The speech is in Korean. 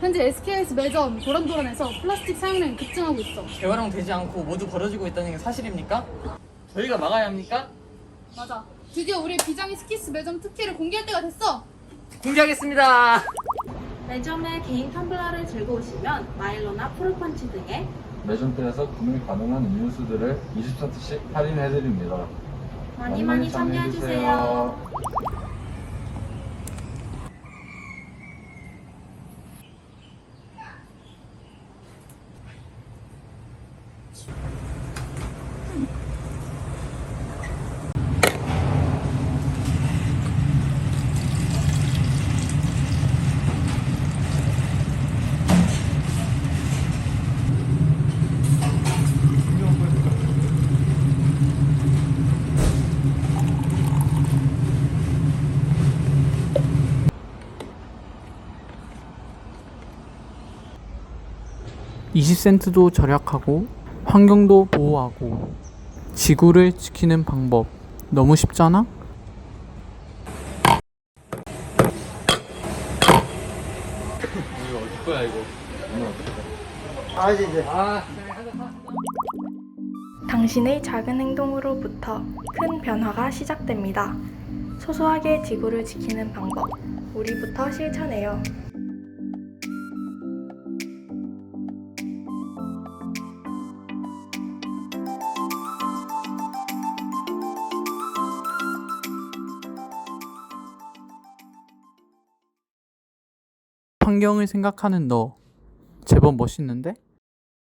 현재 SKS 매점 도란도란에서 플라스틱 사용량이 급증하고 있어. 재활용되지 않고 모두 버려지고 있다는 게 사실입니까? 저희가 막아야 합니까? 맞아. 드디어 우리 비장의 스키스 매점 특혜를 공개할 때가 됐어. 공개하겠습니다. 매점에 개인 텀블러를 들고 오시면 마일로나 프로펀치 등의 매점대에서 구매 가능한 음료수들을 20cm씩 할인해드립니다. 많이 많이 참여해주세요. 이십 센트도 절약하고 환경도 보호하고 지구를 지키는 방법 너무 쉽잖아? 당신의 작은 행동으로부터 큰 변화가 시작됩니다. 소소하게 지구를 지키는 방법, 우리부터 실천해요. 환경을 생각하는 너 제법 멋있는데?